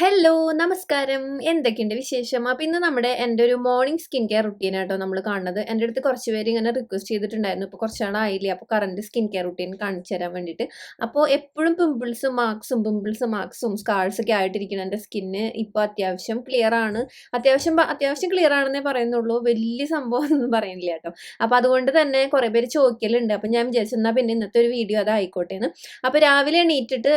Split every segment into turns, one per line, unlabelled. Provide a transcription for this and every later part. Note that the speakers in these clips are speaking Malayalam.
ഹലോ നമസ്കാരം. എന്തൊക്കെയുണ്ട് വിശേഷം? അപ്പം ഇന്ന് നമ്മുടെ എന്റെ ഒരു മോർണിംഗ് സ്കിൻ കെയർ റുട്ടീൻ ആട്ടോ നമ്മൾ കാണുന്നത്. എന്റെ അടുത്ത് കുറച്ച് പേര് ഇങ്ങനെ റിക്വസ്റ്റ് ചെയ്തിട്ടുണ്ടായിരുന്നു. ഇപ്പോൾ കുറച്ച് നാളായില്ലേ അപ്പോൾ കറണ്ട് സ്കിൻ കെയർ റുട്ടീൻ കാണിച്ചു തരാൻ വേണ്ടിയിട്ട്. അപ്പോൾ എപ്പോഴും പിമ്പിൾസും മാർക്സും പിമ്പിൾസും മാർക്സും സ്കാൾസൊക്കെ ആയിട്ടിരിക്കുന്ന എന്റെ സ്കിന്ന് ഇപ്പോൾ അത്യാവശ്യം ക്ലിയർ ആണ്. അത്യാവശ്യം അത്യാവശ്യം ക്ലിയർ ആണെന്നേ പറയുന്നുള്ളൂ. വലിയ സംഭവം ഒന്നും പറയുന്നില്ല കേട്ടോ. അപ്പോൾ അതുകൊണ്ട് തന്നെ കുറേ പേര് ചോദിക്കലുണ്ട്. അപ്പോൾ ഞാൻ വിചാരിച്ചു എന്നാൽ പിന്നെ ഇന്നത്തെ ഒരു വീഡിയോ അതായിക്കോട്ടെ എന്ന് അപ്പോൾ രാവിലെ എണീറ്റിട്ട്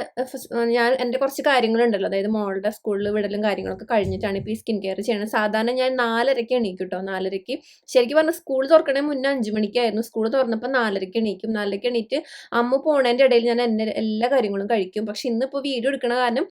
ഞാൻ എന്റെ കുറച്ച് കാര്യങ്ങളുണ്ടല്ലോ. അതായത് മോളുടെ സ്കൂളിൽ വിടലും കാര്യങ്ങളൊക്കെ കഴിഞ്ഞിട്ടാണ് ഇപ്പോൾ ഈ സ്കിൻ കെയർ ചെയ്യണത്. സാധാരണ ഞാൻ നാലരയ്ക്ക് എണീക്കും കേട്ടോ നാലരയ്ക്ക്. ശരിക്കും പറഞ്ഞാൽ സ്കൂൾ തുറക്കണേ മുന്നേ അഞ്ച് മണിക്കായിരുന്നു. സ്കൂൾ തുറന്നപ്പോൾ നാലരയ്ക്ക് എണീക്കും. നാലരയ്ക്ക് എണീറ്റ് അമ്മ പോണതിന്റെ ഇടയിൽ ഞാൻ എന്നെ എല്ലാ കാര്യങ്ങളും കഴിക്കും. പക്ഷെ ഇന്നിപ്പോൾ വീഡിയോ എടുക്കണ കാരണം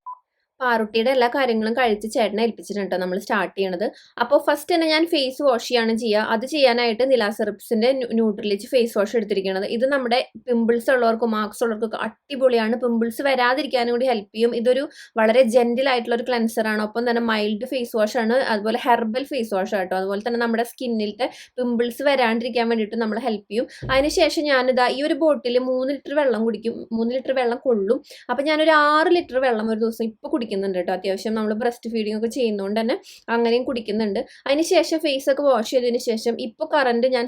പാറുട്ടിയുടെ എല്ലാ കാര്യങ്ങളും കഴിച്ച് ചേട്ടനെ ഏൽപ്പിച്ചിട്ടുണ്ട് നമ്മൾ സ്റ്റാർട്ട് ചെയ്യണത്. അപ്പോൾ ഫസ്റ്റ് തന്നെ ഞാൻ ഫേസ് വാഷ് ചെയ്യാണ് ചെയ്യുക അത് ചെയ്യാനായിട്ട് നിലാസെറിപ്സിന്റെ ന്യൂട്രലിച്ച് ഫേസ് വാഷ് എടുത്തിരിക്കുന്നത് ഇത് നമ്മുടെ പിമ്പിൾസ് ഉള്ളവർക്കും മാർക്സ് ഉള്ളവർക്കൊക്കെ അടിപൊളിയാണ്. പിമ്പിൾസ് വരാതിരിക്കാനും കൂടി ഹെൽപ്പ് ചെയ്യും. ഇതൊരു വളരെ ജെന്റിൽ ആയിട്ടുള്ള ഒരു ക്ലെൻസർ ആണ്. ഒപ്പം തന്നെ മൈൽഡ് ഫേസ് വാഷ് ആണ്. അതുപോലെ ഹെർബൽ ഫേസ് വാഷ് ആട്ടോ. അതുപോലെ തന്നെ നമ്മുടെ സ്കിന്നിലത്തെ പിമ്പിൾസ് വരാണ്ടിരിക്കാൻ വേണ്ടിയിട്ട് നമ്മൾ ഹെൽപ്പ് ചെയ്യും. അതിനുശേഷം ഞാനിതാ ഈ ഒരു ബോട്ടിൽ മൂന്ന് ലിറ്റർ വെള്ളം കുടിക്കും. മൂന്ന് ലിറ്റർ വെള്ളം കൊള്ളും. അപ്പം ഞാനൊരു ആറ് ലിറ്റർ വെള്ളം ഒരു ദിവസം ഇപ്പോൾ കുടിക്കുന്നുണ്ട് കേട്ടോ. അത്യാവശ്യം നമ്മൾ ബ്രസ്റ്റ് ഫീഡിംഗ് ഒക്കെ ചെയ്യുന്നതുകൊണ്ട് തന്നെ അങ്ങനെയും കുടിക്കുന്നുണ്ട്. അതിനുശേഷം ഫേസ് ഒക്കെ വാഷ് ചെയ്തതിന് ശേഷം ഇപ്പോൾ കറണ്ട് ഞാൻ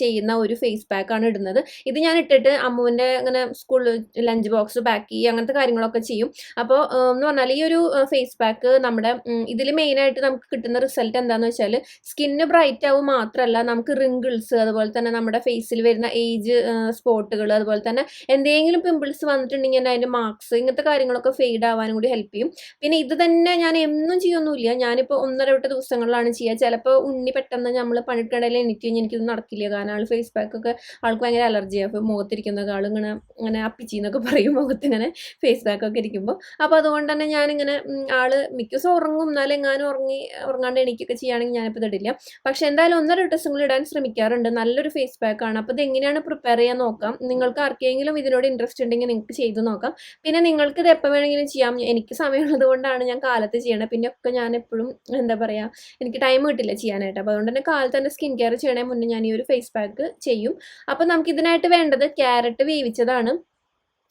ചെയ്യുന്ന ഒരു ഫേസ് പാക്ക് ആണ് ഇടുന്നത്. ഇത് ഞാൻ ഇട്ടിട്ട് അമ്മുവിന്റെ അങ്ങനെ സ്കൂൾ ലഞ്ച് ബോക്സ് പാക്ക് ചെയ്യുക അങ്ങനത്തെ കാര്യങ്ങളൊക്കെ ചെയ്യും. അപ്പോൾ എന്ന് പറഞ്ഞാൽ ഈ ഒരു ഫേസ് പാക്ക് നമ്മുടെ ഇതിൽ മെയിനായിട്ട് നമുക്ക് കിട്ടുന്ന റിസൾട്ട് എന്താണെന്ന് വെച്ചാൽ സ്കിന്ന് ബ്രൈറ്റ് ആവും മാത്രമല്ല നമുക്ക് റിങ്കിൾസ് അതുപോലെ തന്നെ നമ്മുടെ ഫേസിൽ വരുന്ന ഏജ് സ്പോട്ടുകൾ അതുപോലെ തന്നെ എന്തെങ്കിലും പിമ്പിൾസ് വന്നിട്ടുണ്ടെങ്കിൽ അതിന്റെ മാർക്സ് ഇങ്ങനത്തെ കാര്യങ്ങളൊക്കെ ഫെയ്ഡ് ആവാനും കൂടി ഹെൽപ്പ് ചെയ്യും. പിന്നെ ഇത് തന്നെ ഞാൻ എന്നും ചെയ്യൊന്നുമില്ല ഞാനിപ്പോൾ ഒന്നര വിട്ട ദിവസങ്ങളിലാണ് ചെയ്യുക. ചിലപ്പോൾ ഉണ്ണി പെട്ടെന്ന് നമ്മൾ പണിക്കടയിൽ എനിക്ക് എനിക്കിത് നടക്കില്ല. കാരണം ആൾ ഫേസ് പാക്ക് ഒക്കെ ആൾക്ക് ഭയങ്കര അലർജിയാണ് അപ്പോൾ മുഖത്തിരിക്കുന്ന ആൾ ഇങ്ങനെ ഇങ്ങനെ അപ്പിച്ചി എന്നൊക്കെ പറയും. മുഖത്ത് ഇങ്ങനെ ഫേസ് പാക്ക് ഒക്കെ ഇരിക്കുമ്പോൾ അപ്പോൾ അതുകൊണ്ട് തന്നെ ഞാനിങ്ങനെ ആൾ മിക്ക ദിവസം ഉറങ്ങും. എന്നാലും എങ്ങാനും ഉറങ്ങി ഉറങ്ങാണ്ട് എണീക്കൊക്കെ ചെയ്യുകയാണെങ്കിൽ ഞാനിപ്പോൾ ഇതിടില്ല പക്ഷേ എന്തായാലും ഒന്നര ദിവസങ്ങൾ ഇടാൻ ശ്രമിക്കാറുണ്ട്. നല്ലൊരു ഫേസ് പാക്ക് ആണ്. അപ്പോൾ ഇത് എങ്ങനെയാണ് പ്രിപ്പയർ ചെയ്യാൻ നോക്കാം? നിങ്ങൾക്ക് ആർക്കെങ്കിലും ഇതിനോട് ഇൻട്രസ്റ്റ് ഉണ്ടെങ്കിൽ നിങ്ങൾക്ക് ചെയ്ത് നോക്കാം. പിന്നെ നിങ്ങൾക്ക് ഇത് എപ്പോൾ വേണമെങ്കിലും ചെയ്യാം. എനിക്ക് സമയമുള്ളത് കൊണ്ടാണ് ഞാൻ കാലത്ത് ചെയ്യണത് പിന്നെ ഒക്കെ ഞാൻ എപ്പോഴും എന്താ പറയുക എനിക്ക് ടൈം കിട്ടില്ല ചെയ്യാനായിട്ട്. അപ്പോൾ അതുകൊണ്ട് തന്നെ കാലത്ത് തന്നെ സ്കിൻ കെയർ ചെയ്യണേ മുന്നേ ഞാൻ ഈ ഒരു ഫേസ് പാക്ക് ചെയ്യും. അപ്പോൾ നമുക്ക് ഇതിനായിട്ട് വേണ്ടത് ക്യാരറ്റ് വേവിച്ചതാണ്.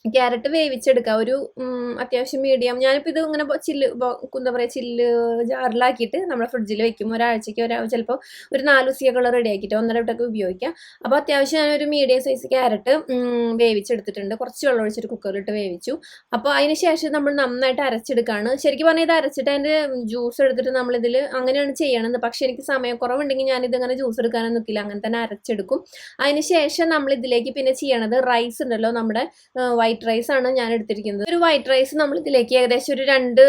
ക്യാരറ്റ് വേവിച്ചെടുക്കുക ഒരു അത്യാവശ്യം മീഡിയം ഞാനിപ്പോൾ ഇത് ഇങ്ങനെ ചില്ല് എന്താ പറയുക ചില്ല് ജാറിലാക്കിയിട്ട് നമ്മുടെ ഫ്രിഡ്ജിൽ വെക്കും. ഒരാഴ്ചയ്ക്ക് ഒരാ ചിലപ്പോൾ ഒരു നാല് ദിവസമൊക്കെ റെഡി ആക്കിയിട്ട് ഒന്നര വിട്ടൊക്കെ ഉപയോഗിക്കാം. അപ്പോൾ അത്യാവശ്യം ഞാനൊരു മീഡിയം സൈസ് ക്യാരറ്റ് വേവിച്ചെടുത്തിട്ടുണ്ട്. കുറച്ച് വെള്ളം ഒഴിച്ചിട്ട് കുക്കറിലിട്ട് വേവിച്ചു. അപ്പോൾ അതിന് ശേഷം നമ്മൾ നന്നായിട്ട് അരച്ചെടുക്കുകയാണ് ശരിക്കും പറഞ്ഞാൽ ഇത് അരച്ചിട്ട് അതിന്റെ ജ്യൂസ് എടുത്തിട്ട് നമ്മളിതിൽ അങ്ങനെയാണ് ചെയ്യണത്. പക്ഷേ എനിക്ക് സമയക്കുറവുണ്ടെങ്കിൽ ഞാനിത് അങ്ങനെ ജ്യൂസ് എടുക്കാനൊന്നും നിൽക്കില്ല അങ്ങനെ തന്നെ അരച്ചെടുക്കും. അതിന് ശേഷം നമ്മളിതിലേക്ക് പിന്നെ ചെയ്യണത് റൈസ് ഉണ്ടല്ലോ നമ്മുടെ വൈറ്റ് റൈസ് ആണ് ഞാൻ എടുത്തിരിക്കുന്നത്. ഒരു വൈറ്റ് റൈസ് നമ്മൾ ഇതിലേക്ക് ഏകദേശം ഒരു രണ്ട്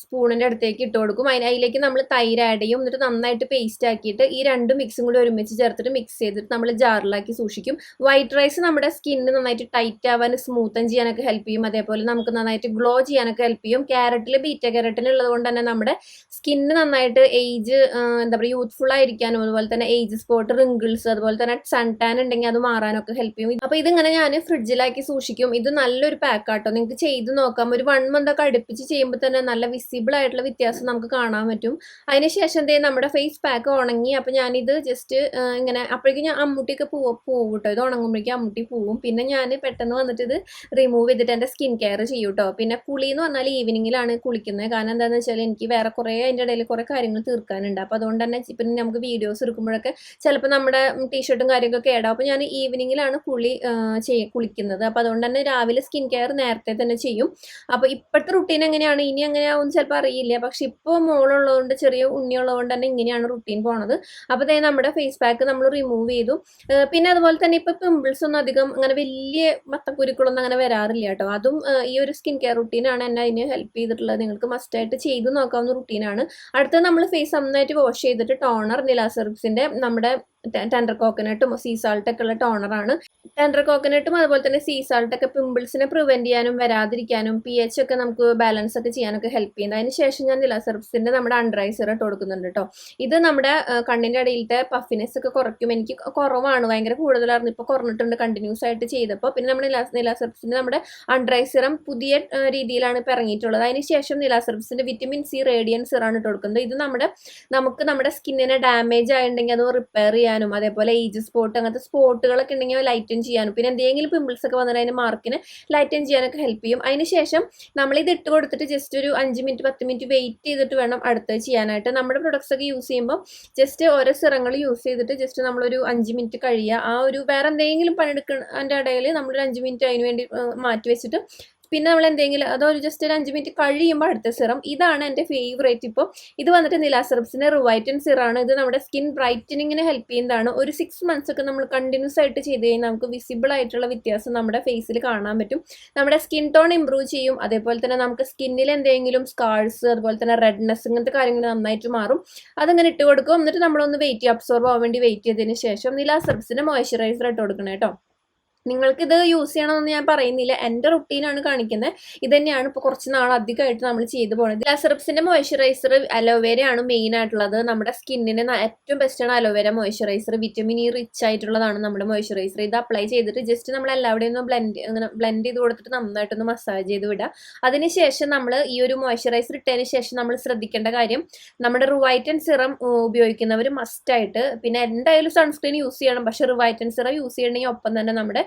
സ്പൂണിന്റെ അടുത്തേക്ക് ഇട്ട് കൊടുക്കും. അതിന് അതിലേക്ക് നമ്മൾ തൈര് ആഡ് ചെയ്യും. എന്നിട്ട് നന്നായിട്ട് പേസ്റ്റ് ആക്കിയിട്ട് ഈ രണ്ട് മിക്സും കൂടി ഒരുമിച്ച് ചേർത്തിട്ട് മിക്സ് ചെയ്തിട്ട് നമ്മൾ ജാറിലാക്കി സൂക്ഷിക്കും. വൈറ്റ് റൈസ് നമ്മുടെ സ്കിന്നിന് നന്നായിട്ട് ടൈറ്റ് ആവാൻ സ്മൂത്തൻ ചെയ്യാനൊക്കെ ഹെൽപ്പ് ചെയ്യും. അതേപോലെ നമുക്ക് നന്നായിട്ട് ഗ്ലോ ചെയ്യാനൊക്കെ ഹെൽപ്പ് ചെയ്യും. ക്യാരറ്റിൽ ബീറ്റ ക്യാരറ്റിനുള്ളത് കൊണ്ട് തന്നെ നമ്മുടെ സ്കിന്ന് നന്നായിട്ട് ഏജ് എന്താ പറയുക യൂത്ത്ഫുൾ ആയിരിക്കാനും അതുപോലെ തന്നെ ഏജ് സ്പോട്ട് റിങ്കിൾസ് അതുപോലെ തന്നെ സൺ ടാൻ ഉണ്ടെങ്കിൽ അത് മാറാനൊക്കെ ഹെൽപ്പ് ചെയ്യും. അപ്പോൾ ഇതിങ്ങനെ ഞാൻ ഫ്രിഡ്ജിലാക്കി സൂക്ഷിക്കും. ഇത് നല്ലൊരു പാക്ക് ആട്ടോ. നിങ്ങൾക്ക് ചെയ്ത് നോക്കാം. ഒരു വൺ മന്ത് ഒക്കെ അടുപ്പിച്ച് ചെയ്യുമ്പോൾ തന്നെ നല്ല വിസിബിൾ ആയിട്ടുള്ള വ്യത്യാസം നമുക്ക് കാണാൻ പറ്റും. അതിനുശേഷം എന്തേ നമ്മുടെ ഫേസ് പാക്ക് ഉണങ്ങി. അപ്പം ഞാനിത് ജസ്റ്റ് ഇങ്ങനെ അപ്പോഴേക്കും ഞാൻ അമ്മൂട്ടിയൊക്കെ പോവും പോവും കേട്ടോ ഇത് ഉണങ്ങുമ്പോഴേക്കും അമ്മൂട്ടി പോവും. പിന്നെ ഞാൻ പെട്ടെന്ന് വന്നിട്ട് ഇത് റിമൂവ് ചെയ്തിട്ട് എന്റെ സ്കിൻ കെയർ ചെയ്യും കേട്ടോ പിന്നെ കുളി എന്ന് പറഞ്ഞാൽ ഈവനിങ്ങിലാണ് കുളിക്കുന്നത് കാരണം എന്താണെന്ന് വെച്ചാൽ എനിക്ക് വേറെ കുറേ അതിന്റെ ഇടയിൽ കുറേ കാര്യങ്ങൾ തീർക്കാനുണ്ട്. അപ്പോൾ അതുകൊണ്ട് തന്നെ ഇപ്പം നമുക്ക് വീഡിയോസ് എടുക്കുമ്പോഴൊക്കെ ചിലപ്പോൾ നമ്മുടെ ടീഷർട്ടും കാര്യങ്ങളൊക്കെ ഇടാം അപ്പോൾ ഞാൻ ഈവനിങ്ങിലാണ് കുളി ചെയ്യ കുളിക്കുന്നത്. അപ്പോൾ അതുകൊണ്ട് തന്നെ രാവിലെ സ്കിൻ കെയർ നേരത്തെ തന്നെ ചെയ്യും. അപ്പോൾ ഇപ്പോഴത്തെ റുട്ടീൻ എങ്ങനെയാണ്? ഇനി എങ്ങനെയാവും ചിലപ്പോൾ അറിയില്ല. പക്ഷെ ഇപ്പോൾ മോളുള്ളതുകൊണ്ട് ചെറിയ ഉണ്ണിയുള്ളതുകൊണ്ട് തന്നെ ഇങ്ങനെയാണ് റുട്ടീൻ പോണത്. അപ്പോൾ അതായത് നമ്മുടെ ഫേസ് പാക്ക് നമ്മൾ റിമൂവ് ചെയ്തു. പിന്നെ അതുപോലെ തന്നെ ഇപ്പോൾ പിമ്പിൾസ് ഒന്നും അധികം അങ്ങനെ വലിയ മത്തക്കുരുക്കളൊന്നും അങ്ങനെ വരാറില്ല കേട്ടോ. അതും ഈ ഒരു സ്കിൻ കെയർ റുട്ടീനാണ് എന്നെ അതിന് ഹെൽപ്പ് ചെയ്തിട്ടുള്ളത്. നിങ്ങൾക്ക് മസ്റ്റ് ആയിട്ട് ചെയ്ത് നോക്കാവുന്ന റുട്ടീനാണ് അടുത്തത് നമ്മൾ ഫേസ് നന്നായിട്ട് വാഷ് ചെയ്തിട്ട് ടോണർ നിലാസെർബ്സിന്റെ നമ്മുടെ ടെൻഡർ കോക്കനട്ടും സീ സാൾട്ടൊക്കെ ഉള്ള ടോണറാണ് ടെൻഡർ കോക്കനട്ടും അതുപോലെ തന്നെ സീ സാൾട്ടൊക്കെ പിമ്പിൾസിനെ പ്രിവെന്റ് ചെയ്യാനും വരാതിരിക്കാനും പി എച്ച് ഒക്കെ നമുക്ക് ബാലൻസ് ഒക്കെ ചെയ്യാനൊക്കെ ഹെൽപ്പ് ചെയ്യുന്നത് അതിന് ശേഷം ഞാൻ നിലാസെർബ്സിന്റെ നമ്മുടെ അണ്ടറൈസർ ഇട്ട് കൊടുക്കുന്നുണ്ട് കേട്ടോ ഇത് നമ്മുടെ കണ്ണിന്റെ അടിയിലത്തെ പഫിനെസ് ഒക്കെ കുറയ്ക്കും. എനിക്ക് കുറവാണ് ഭയങ്കര കൂടുതലായിരുന്നു. ഇപ്പോൾ കുറഞ്ഞിട്ടുണ്ട് കണ്ടിന്യൂസ് ആയിട്ട് ചെയ്തപ്പോൾ പിന്നെ നമ്മുടെ നിലാ നിലാസെർബ്സിന്റെ നമ്മുടെ അണ്ടറൈസിറം പുതിയ ആ, രീതിയിലാണ് ഇപ്പോൾ ഇറങ്ങിയിട്ടുള്ളത്. അതിന് ശേഷം നിലാസെർബ്സിന്റെ വിറ്റമിൻ സി റേഡിയൻ സിറാണ് ഇട്ട് കൊടുക്കുന്നത്. ഇത് നമ്മുടെ നമുക്ക് നമ്മുടെ സ്കിന്നിനെ ഡാമേജ് ആയിട്ടുണ്ടെങ്കിൽ അത് റിപ്പയർ ചെയ്യാനും ചെയ്യാനും അതേപോലെ ഏജ് സ്പോട്ട് അങ്ങനത്തെ സ്പോട്ടുകളൊക്കെ ഉണ്ടെങ്കിൽ ലൈറ്റൻ ചെയ്യാനും. പിന്നെ എന്തെങ്കിലും പിമ്പിൾസ് ഒക്കെ വന്നിട്ട് അതിന് മാർക്കിന് ലൈറ്റൻ ചെയ്യാനൊക്കെ ഹെൽപ്പ് ചെയ്യും. അതിന് ശേഷം നമ്മൾ ഇത് ഇട്ട് കൊടുത്തിട്ട് ജസ്റ്റ് ഒരു അഞ്ച് മിനിറ്റ് പത്ത് മിനിറ്റ് വെയിറ്റ് ചെയ്തിട്ട് വേണം അടുത്തത് ചെയ്യാനായിട്ട്. നമ്മുടെ പ്രൊഡക്ട്സ് ഒക്കെ യൂസ് ചെയ്യുമ്പോൾ ജസ്റ്റ് ഓരോ സിറങ്ങൾ യൂസ് ചെയ്തിട്ട് ജസ്റ്റ് നമ്മളൊരു അഞ്ച് മിനിറ്റ് കഴിയുക ആ ഒരു വേറെ എന്തെങ്കിലും പണിയെടുക്കുന്നതിന്റെ ഇടയിൽ നമ്മളൊരു അഞ്ച് മിനിറ്റ് അതിന് വേണ്ടി മാറ്റി വെച്ചിട്ട് പിന്നെ നമ്മൾ എന്തെങ്കിലും അതൊരു ജസ്റ്റ് ഒരു അഞ്ച് മിനിറ്റ് കഴിയുമ്പോൾ അടുത്ത സിറം. ഇതാണ് എന്റെ ഫേവറേറ്റ് ഇപ്പോൾ ഇത് വന്നിട്ട് നിലാ സിറപ്സിന്റെ റിവൈറ്റൻ സിറാണ്. ഇത് നമ്മുടെ സ്കിൻ ബ്രൈറ്റനിങ്ങിന് ഹെൽപ്പ് ചെയ്യുന്നതാണ്. ഒരു സിക്സ് മന്ത്സ് ഒക്കെ നമ്മൾ കണ്ടിന്യൂസ് ആയിട്ട് ചെയ്ത് കഴിഞ്ഞാൽ നമുക്ക് വിസിബിൾ ആയിട്ടുള്ള വ്യത്യാസം നമ്മുടെ ഫേസിൽ കാണാൻ പറ്റും. നമ്മുടെ സ്കിൻ ടോൺ ഇമ്പ്രൂവ് ചെയ്യും. അതേപോലെ തന്നെ നമുക്ക് സ്കിന്നിൽ എന്തെങ്കിലും സ്കാർസ് അതുപോലെ തന്നെ റെഡ്നെസ് ഇങ്ങനത്തെ കാര്യങ്ങൾ നന്നായിട്ട് മാറും. അതങ്ങനെ ഇട്ട് കൊടുക്കും. എന്നിട്ട് നമ്മളൊന്ന് വെയിറ്റ് അബ്സോർബ് ആവാൻ വേണ്ടി വെയിറ്റ് ചെയ്തതിന് ശേഷം നിലാ സിറപ്സിന്റെ മോയ്സ്ചറൈസർ ഇട്ട് കൊടുക്കണം കേട്ടോ. നിങ്ങൾക്ക് ഇത് യൂസ് ചെയ്യണമെന്ന് ഞാൻ പറയുന്നില്ല. എന്റെ റുട്ടീനാണ് കാണിക്കുന്നത്. ഇത് തന്നെയാണ് ഇപ്പോൾ കുറച്ച് നാൾ അധികമായിട്ട് നമ്മൾ ചെയ്തു പോകുന്നത് ലാസറപ്സിന്റെ മോയ്സ്ചറൈസർ അലോവേരയാണ് മെയിൻ ആയിട്ടുള്ളത്. നമ്മുടെ സ്കിന്നിന് ഏറ്റവും ബെസ്റ്റാണ് aloe vera moisturiser vitamin E rich ആയിട്ടുള്ളതാണ് നമ്മുടെ മോയ്സ്ചറൈസർ ഇത് അപ്ലൈ ചെയ്തിട്ട് ജസ്റ്റ് നമ്മൾ എല്ലാവിടെയും ഒന്ന് ബ്ലെൻഡ് അങ്ങനെ ബ്ലെൻഡ് ചെയ്ത് കൊടുത്തിട്ട് നന്നായിട്ടൊന്ന് മസാജ് ചെയ്ത് വിടുക. അതിനുശേഷം നമ്മൾ ഈ ഒരു മോയ്സ്ചറൈസർ ഇട്ടതിന് ശേഷം നമ്മൾ ശ്രദ്ധിക്കേണ്ട കാര്യം നമ്മുടെ റിവൈറ്റൻ സിറം ഉപയോഗിക്കുന്നവർ മസ്റ്റായിട്ട് പിന്നെ എന്തായാലും സൺസ്ക്രീൻ യൂസ് ചെയ്യണം. പക്ഷെ റിവൈറ്റൻ സിറം യൂസ് ചെയ്യണമെങ്കിൽ ഒപ്പം തന്നെ നമ്മുടെ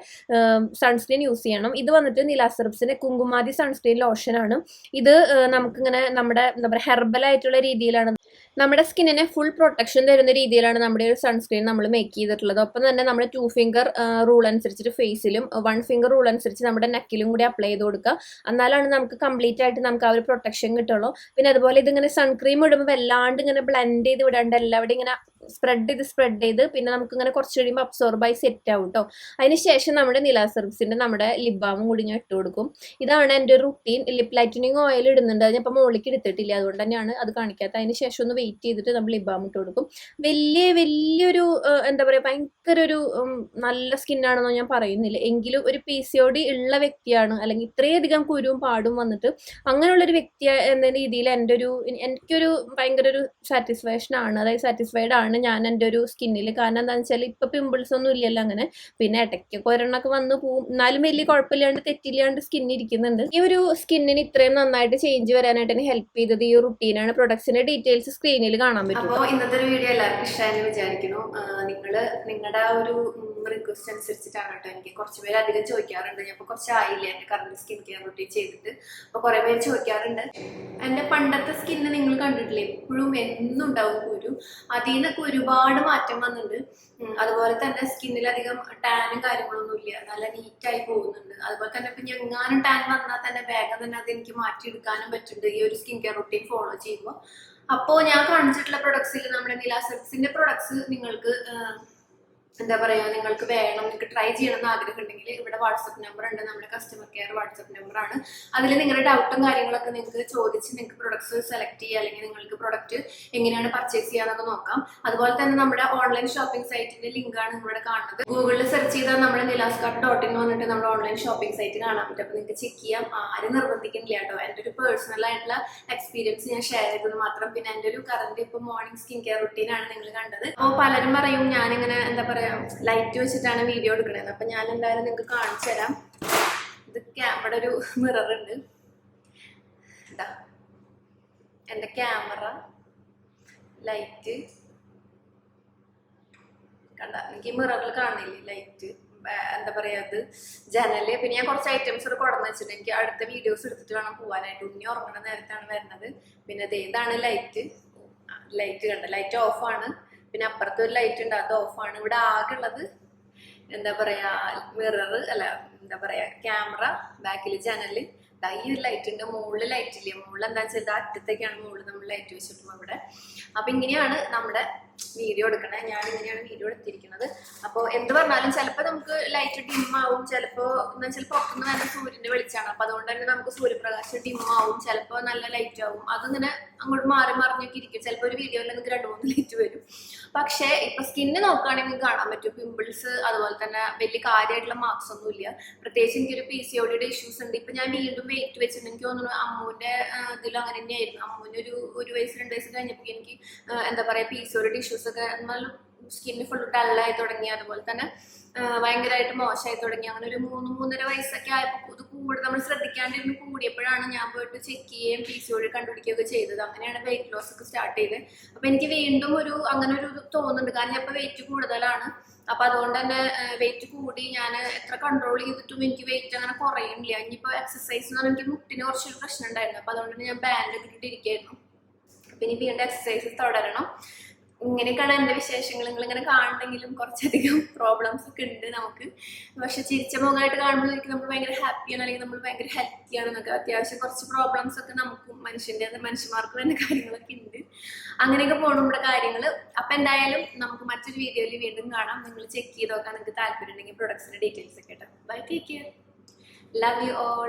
സൺസ്ക്രീൻ യൂസ് ചെയ്യണം. ഇത് വന്നിട്ട് നിലാസർബ്സിന്റെ കുങ്കുമാതി സൺസ്ക്രീൻ ലോഷനാണ് ഇത് ഏഹ്, നമുക്കിങ്ങനെ നമ്മുടെ എന്താ പറയുക ഹെർബൽ ആയിട്ടുള്ള രീതിയിലാണ്. നമ്മുടെ സ്കിന്നിനെ ഫുൾ പ്രൊട്ടക്ഷൻ തരുന്ന രീതിയിലാണ് നമ്മുടെ ഒരു സൺസ്ക്രീൻ നമ്മൾ മേക്ക് ചെയ്തിട്ടുള്ളത്. ഒപ്പം തന്നെ നമ്മൾ ടു ഫിംഗർ റൂൾ അനുസരിച്ചിട്ട് ഫേസിലും വൺ ഫിംഗർ റൂൾ അനുസരിച്ച് നമ്മുടെ നെക്കിലും കൂടി അപ്ലൈ ചെയ്ത് കൊടുക്കുക. എന്നാലാണ് നമുക്ക് കംപ്ലീറ്റ് ആയിട്ട് നമുക്ക് ആ ഒരു പ്രൊട്ടക്ഷൻ കിട്ടുള്ളൂ. പിന്നെ അതുപോലെ ഇതിങ്ങനെ സൺക്രീം ഇടുമ്പോൾ വല്ലാണ്ട് ഇങ്ങനെ ബ്ലെൻഡ് ചെയ്ത് വിടാണ്ട് എല്ലാവരും ഇങ്ങനെ സ്പ്രെഡ് ചെയ്ത് സ്പ്രെഡ് ചെയ്ത് പിന്നെ നമുക്ക് ഇങ്ങനെ കുറച്ച് കഴിയുമ്പോൾ അബ്സോർബ് ആയി സെറ്റ് ആവും കേട്ടോ അതിന് ശേഷം നമ്മുടെ നിലാ സർവീസിന്റെ നമ്മുടെ ലിപ് ബാമും കൂടി ഞാൻ ഇട്ട് കൊടുക്കും. ഇതാണ് എന്റെ റുട്ടീൻ ലിപ് ലൈറ്റനിങ് ഓയിൽ ഇടുന്നുണ്ട്. ഞാൻ ഇപ്പോൾ മുകളിലേക്ക് എടുത്തിട്ടില്ല. അതുകൊണ്ട് തന്നെയാണ് അത് കാണിക്കാത്തത്. അതിന് ശേഷം ഒന്ന് വെയിറ്റ് ചെയ്തിട്ട് നമ്മൾ ലിപ് ബാം ഇട്ട് കൊടുക്കും. വലിയ വലിയൊരു എന്താ പറയുക ഭയങ്കര ഒരു നല്ല സ്കിന്നാണെന്നോ ഞാൻ പറയുന്നില്ല. എങ്കിലും ഒരു പി സി ഡി ഉള്ള വ്യക്തിയാണ്. അല്ലെങ്കിൽ ഇത്രയധികം കുരുവും പാടും വന്നിട്ട് അങ്ങനെയുള്ളൊരു വ്യക്തി എന്ന രീതിയിൽ എന്റെ ഒരു എനിക്കൊരു ഭയങ്കര ഒരു സാറ്റിസ്ഫാക്ഷൻ ആണ്. അതായത് സാറ്റിസ്ഫൈഡ് ആണ് ഞാൻ എന്റെ ഒരു സ്കിന്നിൽ കാരണം എന്താണെന്ന് വെച്ചാൽ ഇപ്പം പിമ്പിൾസ് ഒന്നും ഇല്ലല്ലോ അങ്ങനെ. പിന്നെ ഇടയ്ക്കൊക്കെ ഒരെണ്ണമൊക്കെ വന്ന് പോവും. എന്നാലും വലിയ കുഴപ്പമില്ലാണ്ട് തെറ്റില്ലാണ്ട് സ്കിൻ ഇരിക്കുന്നുണ്ട്. ഈ ഒരു സ്കിന്നിന് ഇത്രയും നന്നായിട്ട് ചേഞ്ച് വരാനായിട്ട് എന്നെ ഹെൽപ്പ് ചെയ്തത് ഈ റുട്ടീനാണ് പ്രൊഡക്ട്സിന്റെ ഡീറ്റെയിൽസ് സ്ക്രീനിൽ കാണാൻ പറ്റും
അപ്പോൾ ഇന്നത്തെ ഒരു വീഡിയോ എല്ലാവർക്കും ഇഷ്ടമായെന്ന് വിചാരിക്കുന്നു. നിങ്ങൾ നിങ്ങളുടെ ആ ഒരു റിക്വസ്റ്റ് അനുസരിച്ചിട്ടാണ് കേട്ടോ എനിക്ക് കുറച്ച് പേര് അധികം ചോദിക്കാറുണ്ട്. ഞാൻ ഇപ്പോൾ കുറച്ച് ആയില്ല എന്റെ കറണ്ട് സ്കിൻ കെയർ റുട്ടീൻ ചെയ്തിട്ട്. അപ്പോൾ കുറേ പേര് ചോദിക്കാറുണ്ട്. എന്റെ പണ്ടത്തെ സ്കിന്ന് നിങ്ങൾ കണ്ടിട്ടില്ലേ? എപ്പോഴും എന്നും ഒരു. അതിൽ നിന്നൊക്കെ ഒരുപാട് മാറ്റം വന്നിട്ടുണ്ട്. അതുപോലെ തന്നെ സ്കിന്നിൽ അധികം ടാനും കാര്യങ്ങളൊന്നും ഇല്ല. നല്ല നീറ്റായി പോകുന്നുണ്ട്. അതുപോലെ തന്നെ ഇപ്പം എങ്ങാനും ടാൻ വന്നാൽ തന്നെ വേഗം തന്നെ അത് എനിക്ക് മാറ്റിയെടുക്കാനും പറ്റുന്നുണ്ട്. ഈ ഒരു സ്കിൻ കെയർ റൂട്ടീൻ ഫോളോ ചെയ്യുമ്പോൾ അപ്പോ ഞാൻ കാണിച്ചിട്ടുള്ള പ്രൊഡക്ട്സിൽ നമ്മുടെ നിലാസെക്സിന്റെ പ്രൊഡക്ട്സ് നിങ്ങൾക്ക് എന്താ പറയാ നിങ്ങൾക്ക് വേണം നിങ്ങൾക്ക് ട്രൈ ചെയ്യണം എന്ന് ആഗ്രഹം ഉണ്ടെങ്കിൽ ഇവിടെ വാട്സപ്പ് നമ്പർ ഉണ്ട് നമ്മുടെ കസ്റ്റമർ കെയർ വാട്സപ്പ് ആണ്. അതിൽ നിങ്ങളുടെ ഡൗട്ടും കാര്യങ്ങളൊക്കെ നിങ്ങൾക്ക് ചോദിച്ച് നിങ്ങൾക്ക് പ്രൊഡക്ട്സ് സെലക്ട് ചെയ്യുക അല്ലെങ്കിൽ നിങ്ങൾക്ക് പ്രൊഡക്റ്റ് എങ്ങനെയാണ് പർച്ചേസ് ചെയ്യാന്നൊക്കെ നോക്കാം. അതുപോലെ തന്നെ നമ്മുടെ ഓൺലൈൻ ഷോപ്പിംഗ് സൈറ്റിന്റെ ലിങ്ക് ആണ് ഇവിടെ കാണുന്നത്. ഗൂഗിളിൽ സെർച്ച് ചെയ്താൽ നമ്മുടെ നിലാസ്കാർട്ട് ഡോട്ട് ഇൻ വന്നിട്ട് നമ്മുടെ ഓൺലൈൻ ഷോപ്പിംഗ് സൈറ്റ് കാണാൻ പറ്റും. അപ്പോൾ നിങ്ങൾക്ക് ചെക്ക് ചെയ്യാം. ആരും നിർബന്ധിക്കുന്നില്ല കേട്ടോ. എന്റെ ഒരു പേഴ്സണൽ ആയിട്ടുള്ള എക്സ്പീരിയൻസ് ഞാൻ ഷെയർ ചെയ്തത് മാത്രം. പിന്നെ എന്റെ ഒരു കറണ്ട് ഇപ്പോൾ മോർണിംഗ് സ്കിൻ കെയർ റുട്ടീൻ ആണ് നിങ്ങൾ കണ്ടത്. അപ്പോൾ പലരും പറയും ഞാനിങ്ങനെ എന്താ പറയാ ലൈറ്റ് വെച്ചിട്ടാണ് വീഡിയോ എടുക്കണത്. അപ്പം ഞാൻ എന്തായാലും നിങ്ങൾക്ക് കാണിച്ചു തരാം. ഇത് ക്യാമറ ഒരു മിറർ ഉണ്ട് എന്റെ ക്യാമറ ലൈറ്റ് കണ്ട എനിക്ക് മിററിൽ കാണില്ലേ ലൈറ്റ് എന്താ പറയാ അത്? ജനൽ. പിന്നെ ഞാൻ കുറച്ച് ഐറ്റംസ് ഒക്കെ കൊടന്ന് വെച്ചിട്ടുണ്ട്. എനിക്ക് അടുത്ത വീഡിയോസ് എടുത്തിട്ട് വേണം പോകാനായിട്ട് ഉണ്ണി ഉറങ്ങുന്ന നേരത്താണ് വരുന്നത്. പിന്നെ ഇതാണ് ലൈറ്റ് ലൈറ്റ് കണ്ട ലൈറ്റ് ഓഫാണ് പിന്നെ അപ്പുറത്ത് ഒരു ലൈറ്റ് ഉണ്ട് അത് ഓഫാണ് ഇവിടെ ആകെ ഉള്ളത് എന്താ പറയാ മിറർ അല്ല എന്താ പറയാ ക്യാമറ ബാക്കിൽ ജനൽ ഈ ഒരു ലൈറ്റ് ഉണ്ട് മുകളിൽ ലൈറ്റ് ഇല്ലേ? മുകളിൽ എന്താ വെച്ചാൽ അറ്റത്തേക്കാണ് മുകളിൽ നമ്മൾ ലൈറ്റ് വെച്ചിട്ടുള്ളത് ഇവിടെ അപ്പൊ ഇങ്ങനെയാണ് നമ്മുടെ വീഡിയോ എടുക്കണേ. ഞാൻ ഇങ്ങനെയാണ് വീഡിയോ എടുത്തിരിക്കുന്നത്. അപ്പോൾ എന്ത് പറഞ്ഞാലും ചിലപ്പോൾ നമുക്ക് ലൈറ്റ് ഡിം ആവും. ചിലപ്പോൾ എന്ന് ഒക്കുന്ന നല്ല സൂര്യന്റെ വെളിച്ചാണ് അപ്പൊ അതുകൊണ്ട് തന്നെ നമുക്ക് സൂര്യപ്രകാശം ആവും. ചിലപ്പോൾ നല്ല ലൈറ്റ് ആവും. അതിങ്ങനെ അങ്ങോട്ട് മാറി മറിഞ്ഞൊക്കെ ഇരിക്കും. ചിലപ്പോൾ ഒരു വീഡിയോയിൽ നിങ്ങൾക്ക് രണ്ട് മൂന്ന് ലൈറ്റ് വരും. പക്ഷേ ഇപ്പൊ സ്കിന്ന് നോക്കുകയാണെങ്കിൽ കാണാൻ പറ്റും. പിമ്പിൾസ് അതുപോലെ തന്നെ വലിയ കാര്യമായിട്ടുള്ള മാർക്സ് ഒന്നും ഇല്ല പ്രത്യേകിച്ച് എനിക്കൊരു പി സി ഒഡിയുടെ ഇഷ്യൂസ് ഉണ്ട്. ഇപ്പൊ ഞാൻ വീണ്ടും വെയിറ്റ് വെച്ചിട്ടുണ്ട്. എനിക്ക് തോന്നുന്നു അമ്മൂന്റെ ഇതിലും അങ്ങനെ തന്നെയായിരുന്നു. അമ്മൂന് ഒരു ഒരു വയസ്സ് രണ്ട് വയസ്സ് കഴിഞ്ഞപ്പോൾ എനിക്ക് എന്താ പറയാ പി സി ഒടിയുടെ ഇഷ്യൂസ് ഒക്കെ സ്കിന്ന് ഫുൾ ഡള്ളായി തുടങ്ങി. അതുപോലെ തന്നെ ഭയങ്കരമായിട്ട് മോശമായി തുടങ്ങി. അങ്ങനെ ഒരു മൂന്ന് മൂന്നര വയസ്സൊക്കെ ആയപ്പോൾ ഇത് കൂടുതൽ നമ്മൾ ശ്രദ്ധിക്കാണ്ടിരുന്ന് കൂടിയപ്പോഴാണ് ഞാൻ പോയിട്ട് ചെക്ക് ചെയ്യുകയും പി സി ഒഴി കണ്ടുപിടിക്കുകയൊക്കെ ചെയ്തത്. അങ്ങനെയാണ് വെയിറ്റ് ലോസ് ഒക്കെ സ്റ്റാർട്ട് ചെയ്തത്. അപ്പം എനിക്ക് വീണ്ടും ഒരു അങ്ങനെ ഒരു തോന്നുന്നുണ്ട്. കാരണം ഞാൻ ഇപ്പോൾ വെയിറ്റ് കൂടുതലാണ്. അപ്പം അതുകൊണ്ട് തന്നെ വെയിറ്റ് കൂടി ഞാൻ എത്ര കൺട്രോൾ ചെയ്തിട്ടും എനിക്ക് വെയിറ്റ് അങ്ങനെ കുറയുന്നില്ല. ഇനിയിപ്പോൾ എക്സസൈസ് എന്ന് പറഞ്ഞാൽ എനിക്ക് മുട്ടിന് കുറച്ചൊരു പ്രശ്നം ഉണ്ടായിരുന്നു. അപ്പം അതുകൊണ്ട് തന്നെ ഞാൻ ബാൻഡ് ഇട്ടിരിക്കുകയായിരുന്നു അപ്പം ഇനി വീണ്ടും എക്സസൈസ് തുടരണം. ഇങ്ങനെയൊക്കെയാണ് എന്റെ വിശേഷങ്ങൾ. നിങ്ങൾ ഇങ്ങനെ കാണണമെങ്കിലും കുറച്ചധികം പ്രോബ്ലംസ് ഒക്കെ ഉണ്ട് നമുക്ക്. പക്ഷെ ചിരിച്ച മുഖമായിട്ട് കാണുമ്പോഴേക്കും നമ്മൾ ഭയങ്കര ഹാപ്പിയാണ് അല്ലെങ്കിൽ നമ്മൾ ഭയങ്കര ഹെൽത്തിയാണ് എന്നൊക്കെ. അത്യാവശ്യം കുറച്ച് പ്രോബ്ലംസ് ഒക്കെ നമുക്കും മനുഷ്യന്റെ മനുഷ്യന്മാർക്ക് തന്നെ കാര്യങ്ങളൊക്കെ ഉണ്ട്. അങ്ങനെയൊക്കെ പോകണമുള്ള കാര്യങ്ങൾ അപ്പം എന്തായാലും നമുക്ക് മറ്റൊരു വീഡിയോയിൽ വീണ്ടും കാണാം. നിങ്ങൾ ചെക്ക് ചെയ്ത് നോക്കാൻ നിങ്ങൾക്ക് താല്പര്യം ഉണ്ടെങ്കിൽ പ്രൊഡക്ട്സിന്റെ ഡീറ്റെയിൽസ് ഒക്കെ കേട്ടോ bye take care love you all